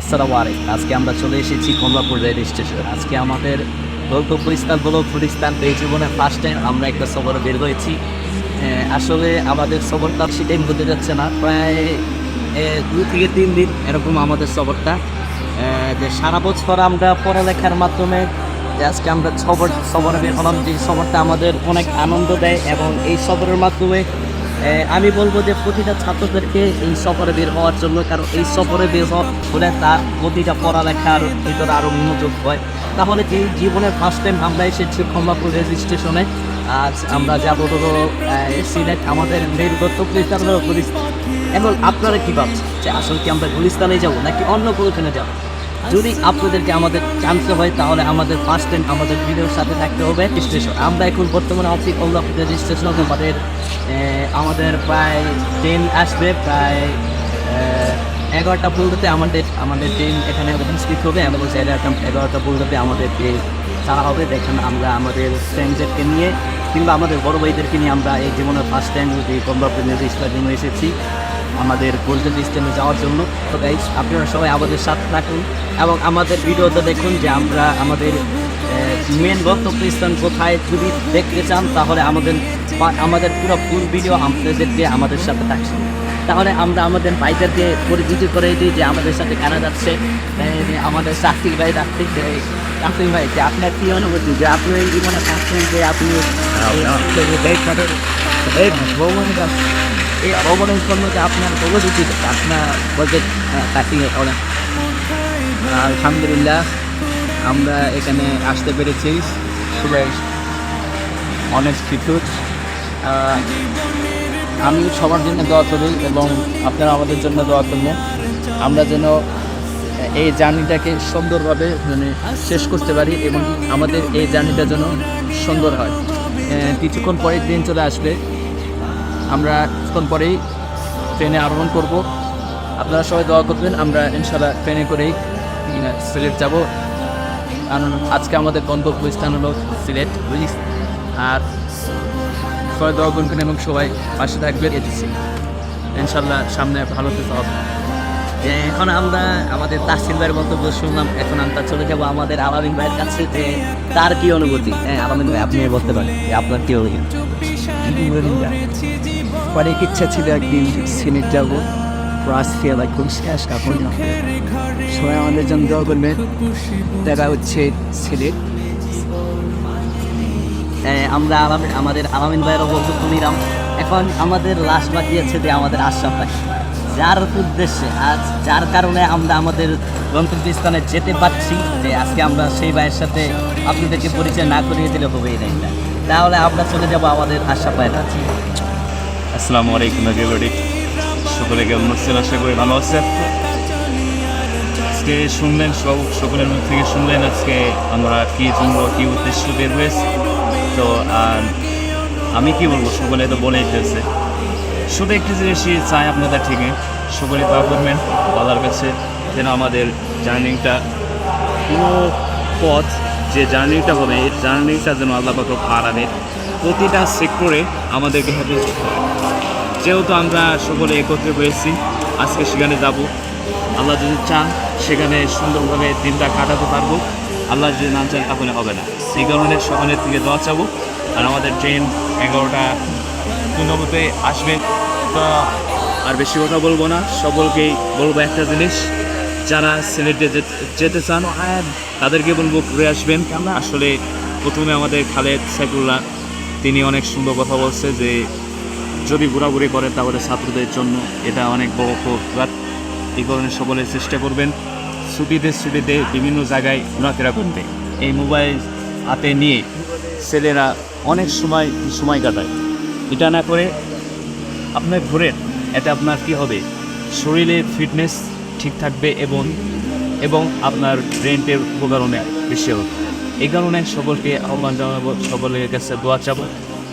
আসসালামু আজকে আমরা চলে এসেছি কমলাপুর রেল স্টেশন। আজকে আমাদের গল্পপুর স্থান বলো ফুরিস্তান। এই জীবনে ফার্স্ট টাইম আমরা একটা সফরে বের হয়েছি। আসলে আমাদের সফরটা বেশি টাইম হতে যাচ্ছে না। প্রায় দুই থেকে তিন দিন এরকম আমাদের সফরটা। যে সারা বছর আমরা পড়ালেখার মাধ্যমে আজকে আমরা সফর, সফরে বের হলাম, যে সফরটা আমাদের অনেক আনন্দ দেয় এবং এই সফরের মাধ্যমে আমি বলব যে প্রতিটা ছাত্রদেরকে এই সফরে বের হওয়ার জন্য, কারণ এই সফরে বের হওয়ার ফলে তার প্রতিটা পড়ালেখার ভিতরে আরও মনোযোগ হয়। তাহলে এই জীবনের ফার্স্ট টাইম আমরা এসেছি কমলাপুর রেল স্টেশনে, আজ আমরা যাব হলো সিলেট, আমাদের গন্তব্যস্থান গুলিস্তান এখন আপনারা কী ভাবছেন? যে আসলে কি আমরা গুলিস্তানে যাব, নাকি অন্য কোনোখানে যাব? যদি আপনাদেরকে আমাদের জানতে হয়, তাহলে আমাদের ফার্স্ট টাইম আমাদের ভিডিওর সাথে থাকতে হবে। স্টেশন, আমরা এখন বর্তমানে আছি কল্লাপুর স্টেশন আমাদের আমাদের প্রায় ট্রেন আসবে প্রায় এগারোটা পনেরোতে আমাদের আমাদের ট্রেন এখানে উপস্থিত হবে। আমাদের এগারোটা এগারোটা পনেরোতে আমাদের ছাড়া হবে। দেখেন আমরা আমাদের ফ্রেন্ডদেরকে নিয়ে কিংবা আমাদের বড় ভাইদেরকে নিয়ে আমরা এই জীবনের ফার্স্ট টাইম যে কমলাপুর স্টেশনে এসেছি, আমাদের গোল্ডেন সিস্টেমে যাওয়ার জন্য। তো গাইজ আপনারা সবাই আমাদের সাথে থাকুন এবং আমাদের ভিডিওতে দেখুন যে আমরা আমাদের মেন গন্তব্যস্থান কোথায় যদি দেখতে চান, তাহলে আমাদের আমাদের পুরো ফুল ভিডিও আপনাদেরকে আমাদের সাথে থাকছে। তাহলে আমরা আমাদের ভাইদেরকে পরিচিতি করে দিই যে আমাদের সাথে কারা যাচ্ছে। আমাদের চাকরির ভাই যে চাকরির ভাই, যে আপনার কী অনুভূতি? যে আপনি এই জীবনে থাকছেন যে আপনি এই- ভ্রমণের যে আপনার প্রগতি আপনার বলতে কাটিং আলহামদুলিল্লাহ, আমরা এখানে আসতে পেরেছি। অনেক কিছু। আমি সবার জন্য দোয়া করি এবং আপনারা আমাদের জন্য দোয়া করবেন। আমরা যেন এই জার্নিটাকে সুন্দরভাবে মানে শেষ করতে পারি এবং আমাদের এই জার্নিটা যেন সুন্দর হয়। কিছুক্ষণ পরে ট্রেন চলে আসবে। আমরা কিছুক্ষণ পরেই ট্রেনে আরোহণ করব। আপনারা সবাই দোয়া করবেন, আমরা ইনশাল্লাহ ট্রেনে করেই সিলেট যাব। কারণ আজকে আমাদের গন্তব্যস্থান হলো সিলেট আর সবাই দোয়া করবেন এবং সবাই পাশে থাকবেন এসেছি ইনশাল্লাহ সামনে ভালো কিছু হবে। এখন আমরা আমাদের তাসিল ভাইয়ের মন্তব্য শুনলাম এখন আমরা চলে যাব আমাদের আলামিন ভাইয়ের কাছে যে তার কি অনুভূতি? হ্যাঁ আলামিন ভাই আপনি বলতে পারেন যে আপনার কি অনুভূতি? অনেক ইচ্ছা ছিল একদিন সিনেট যাব। আজকে খুব শেষ এখন সবাই আমাদের জন্য দোয়া করবেন। দেখা হচ্ছে সিলেট আমরা আমাদের আলামিন ভাইয়েরও বন্ধুত্ব নিলাম এখন আমাদের লাশ বাকি আছে যে আমাদের আশরাফ ভাই। যার উদ্দেশ্যে আজ, যার কারণে আমরা আমাদের গন্তব্যস্থানে যেতে পারছি যে আজকে আমরা সেই ভাইয়ের সাথে আপনাদেরকে পরিচয় না করিয়ে দিলে হবে এই লাইনটা তাহলে আমরা চলে যাব আমাদের আশরাফ ভাইয়ের কাছে। আসসালামু আলাইকুম এভরিবডি সকলে কেমন আছেন? আশা করি ভালো আছেন। আজকে শুনলেন সব, সকলের মুখ থেকে শুনলেন আজকে আমরা কী জন্য, কী উদ্দেশ্য বের হয়েছি। তো আমি কি বলব সকলে তো বলেই ফেলছে। শুধু একটি জিনিসই চাই আপনাদের থেকে সকলে দোয়া করবেন আল্লাহর কাছে যেন আমাদের জার্নিংটা পুরো পথ যে জার্নিটা হবে, এই জার্নিটা যেন আল্লাহ পাক হারাবে প্রতিটা সেক্টরে আমাদেরকে হেফাজত যেহেতু আমরা সকলে একত্রে হয়েছি আজকে সেখানে যাব আল্লাহ যদি চান, সেখানে সুন্দরভাবে দিনটা কাটাতে পারব। আল্লাহ যদি না চান, তাহলে হবে না। এই কারণে সকালের থেকে দোয়া চাবো। আর আমাদের ট্রেন এগারোটা পূর্ণমতে আসবে। তো আর বেশি কথা বলব না। সকলকেই বলব একটা জিনিস। যারা সিলেটে যেতে- চান, তাদেরকে বলব ঘুরে আসবেন। আসলে প্রথমে আমাদের খালেদ সাইফুল্লাহ, তিনি অনেক সুন্দর কথা বলছে যে, যদি ঘোরাঘুরি করে তাহলে ছাত্রদের জন্য এটা অনেক বড় প্রভাব এই কারণে সকলে চেষ্টা করবেন ছুটিতে ছুটিতে বিভিন্ন জায়গায় ঘোরাফেরা করতে। এই মোবাইল হাতে নিয়ে ছেলেরা অনেক সময় সময় কাটায়। এটা না করে আপনার ঘোরেন এতে আপনার কি হবে? শরীরে ফিটনেস ঠিক থাকবে এবং এবং আপনার ব্রেনটের উপকার অনেক বেশি হবে। এই কারণে সকলকে আহ্বান জানাব, সকলের কাছে দোয়া চাবো।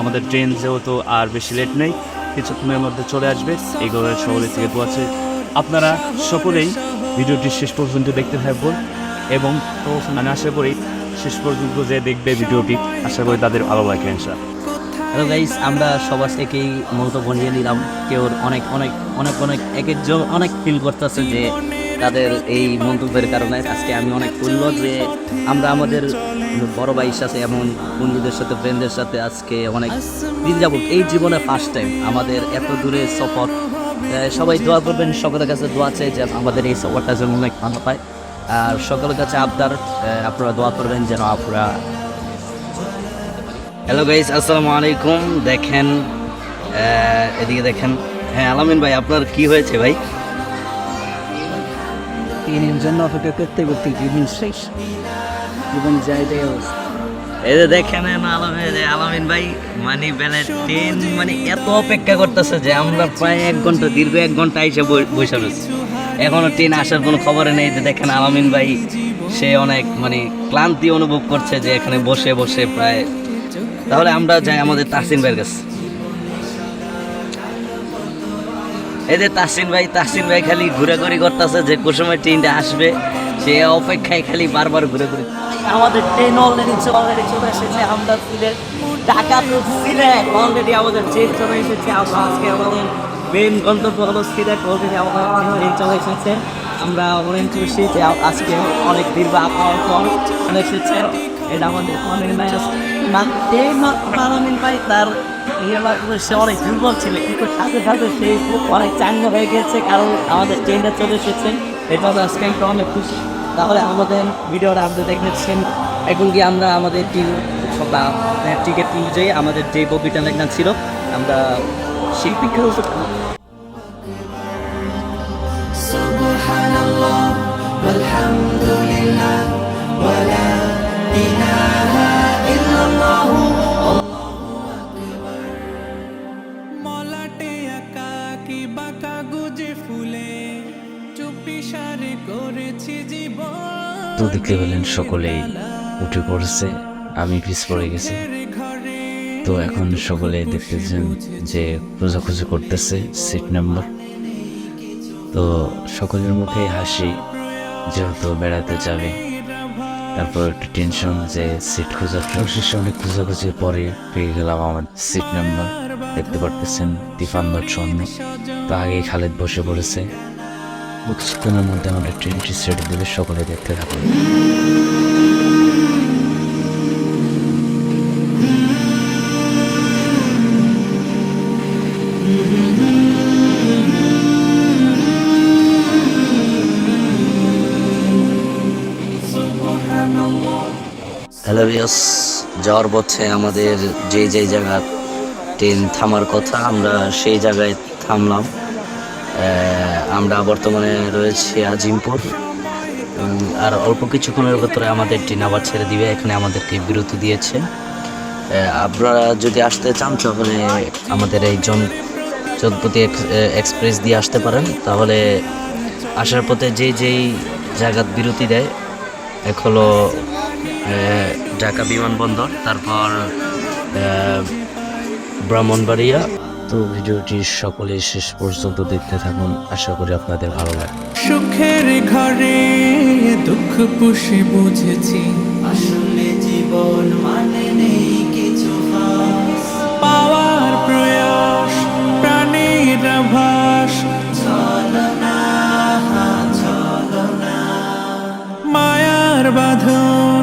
আমাদের ট্রেন যেহেতু আর বেশি লেট নেই, কিছুক্ষণের মধ্যে চলে আসবে। এই কারণে সকলের থেকে দোয়া চাই। আপনারা সকলেই ভিডিওটি শেষ পর্যন্ত দেখতে থাকবেন এবং আমি আশা করি শেষ পর্যন্ত যে দেখবে ভিডিওটি, আশা করি তাদের ভালো লাগবে ইনশাআল্লাহ। হ্যালো গাইস আমরা সবার থেকেই মন্তব্য নিয়ে নিলাম। কেউ অনেক অনেক অনেক অনেক, এক একজন অনেক ফিল করতেছে যে তাদের এই মন্তব্যের কারণে আজকে আমি অনেক তুল্য যে আমরা আমাদের বড় ভাইয়ের সাথে এমন বন্ধুদের সাথে ফ্রেন্ডদের সাথে আজকে অনেক দিন যাব এই জীবনে ফার্স্ট টাইম আমাদের এত দূরে সফর সবাই দোয়া করবেন, সকলের কাছে দোয়া চাই যে আমাদের এই সফরটা যেন অনেক ভালো পায়। আর সকলের কাছে আবদার আপনারা দোয়া করবেন যেন আপনারা হ্যালো গাইস আসসালামু আলাইকুম। দেখেন এদিকে দেখেন। হ্যাঁ আলামিন ভাই, আপনার কি হয়েছে ভাই? দিনের জন্য অপেক্ষা করতে করতে জীবন শেষ। জীবন যাই দেয় এই যে দেখেন আলামিন ভাই মানে বেলা ট্রেন মানে এত অপেক্ষা করতেছে যে আমরা প্রায় এক ঘণ্টা, দীর্ঘ এক ঘণ্টা এসে বসে রয়েছি। এখনও ট্রেন আসার কোনো খবরে নেই যে দেখেন আলামিন ভাই, সে অনেক মানে ক্লান্তি অনুভব করছে যে এখানে বসে বসে প্রায়। তাহলে আমরা যাই আমাদের তাহসিন ভাইয়ের কাছে। এই যে তাহসিন ভাই তাহসিন ভাই খালি ঘোরাঘুরি করতেছে যে কোন সময় ট্রেনটা আসবে। সে অপেক্ষায় খালি বারবার ঘুরে ঘুরে। আমাদের ট্রেন অলরেডি অলরেডি চলে এসেছে, আমরা সিলেট ঢাকা টু সিলেট অলরেডি আমাদের ট্রেন চলে এসেছে আজকে আমাদের মেন গন্তব্য হলো সিলেট অলরেডি আমাদের চলে এসেছে। আমরা অনেক খুশি যে আজকে অনেক দীর্ঘ আবহাওয়ার পর চলে এসেছে। এটা আমাদের অনেক নায়াস না ট্রেন পারামিন ভাই তার সে অনেক দুর্বল ছিল, কিন্তু সাথে সাথে সে অনেক চাঙ্গা হয়ে গেছে, কারণ আমাদের ট্রেনটা চলে এসেছে। এটা একটা অনেক খুশি। তাহলে আমাদের ভিডিওটা আপনি দেখেছেন এখন কি আমরা আমাদের টিম বা টিকিট অনুযায়ী আমাদের যে বগিটা লেখনা ছিল, আমরা শিল্পীকে মলাটে আঁকা কি বাঁকা গুজে ফুলে। তো দেখতে পেলেন সকলেই উঠে পড়েছে আমি পিছ পড়ে গেছি। তো এখন সকলে দেখতেছেন যে খোঁজাখুঁজি করতেছে সিট নাম্বার। তো সকলের মুখে হাসি যেহেতু বেড়াতে যাবে তারপর একটু টেনশন যে সিট খোঁজা অবশেষে অনেক খোঁজাখুঁজির পরে পেয়ে গেলাম আমার সিট নাম্বার। দেখতে পারতেছেন তিফান্ন চুয়ান্ন। তো আগেই খালেদ বসে পড়েছে। কিছুক্ষণের মধ্যে আমাদের ট্রেনটি সেট দেবে সকলে দেখতে থাকুন হ্যালো বিয়স যাওয়ার পথে আমাদের যে যে জায়গা ট্রেন থামার কথা, আমরা সেই জায়গায় থামলাম। আমরা বর্তমানে রয়েছি আজিমপুর। আর অল্প কিছুক্ষণের ভেতরে আমাদের ট্রেন আবার ছেড়ে দিবে, এখানে আমাদেরকে বিরতি দিয়েছে। আপনারা যদি আসতে চান, তাহলে আমাদের এই জন চোদ্দপতি এক্সপ্রেস দিয়ে আসতে পারেন। তাহলে আসার পথে যেই যেই জায়গার বিরতি দেয়, এক হলো ঢাকা বিমানবন্দর, তারপর ব্রাহ্মণবাড়িয়া তো ভিডিওটি সকলে শেষ পর্যন্ত দেখতে থাকুন। আশা করি আপনাদের ভালো লাগবে। সুখের ঘরে দুঃখ পুষে বুঝেছি। আসলে জীবন মানে নেই কিছু পাওয়ার প্রয়াস প্রাণের আভাস। মায়ার বাঁধন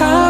how